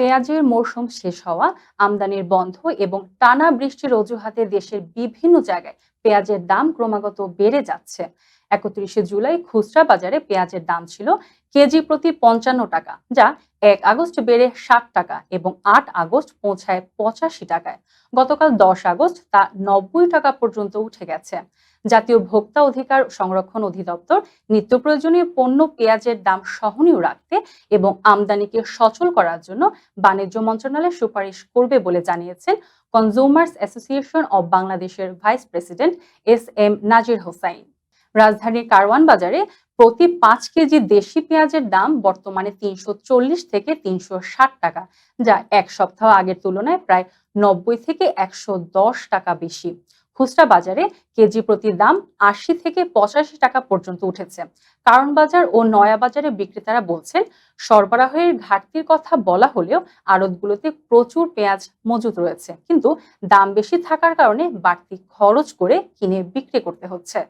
পেঁয়াজের মৌসুম শেষ হওয়া, আমদানির বন্ধ এবং টানা বৃষ্টির অজুহাতে দেশের বিভিন্ন জায়গায় পেঁয়াজের দাম ক্রমাগত বেড়ে যাচ্ছে। একত্রিশে জুলাই খুচরা বাজারে পেঁয়াজের দাম ছিল কেজি প্রতি পঞ্চান্ন টাকা, যা এক আগস্ট বেড়ে ষাট টাকা এবং আট আগস্ট পৌঁছায় পঁচাশি টাকায়। গতকাল দশ আগস্ট তা নব্বই টাকা পর্যন্ত উঠে গেছে। জাতীয় ভোক্তা অধিকার সংরক্ষণ অধিদপ্তর নিত্য প্রয়োজনীয় পণ্য পেঁয়াজের দাম সহনীয় রাখতে এবং আমদানিকে সচল করার জন্য বাণিজ্য মন্ত্রণালয় সুপারিশ করবে বলে জানিয়েছেন কনজিউমার্স অ্যাসোসিয়েশন অব বাংলাদেশের vice president S M Nazir Hossain. রাজধানীর কারওয়ান বাজারে প্রতি পাঁচ কেজি দেশি পেঁয়াজের দাম বর্তমানে তিনশো চল্লিশ থেকে তিনশো ষাট টাকা, যা এক সপ্তাহ আগের তুলনায় প্রায় নব্বই থেকে একশো দশ টাকা বেশি। খুচরা বাজারে কেজি প্রতি দাম আশি থেকে পঁচাশি টাকা পর্যন্ত উঠেছে। কারণ বাজার ও নয়া বাজারে বিক্রেতারা বলছেন, সরবরাহের ঘাটতির কথা বলা হলেও আড়তগুলোতে প্রচুর পেঁয়াজ মজুত রয়েছে। কিন্তু দাম বেশি থাকার কারণে বাড়তি খরচ করে কিনে বিক্রি করতে হচ্ছে।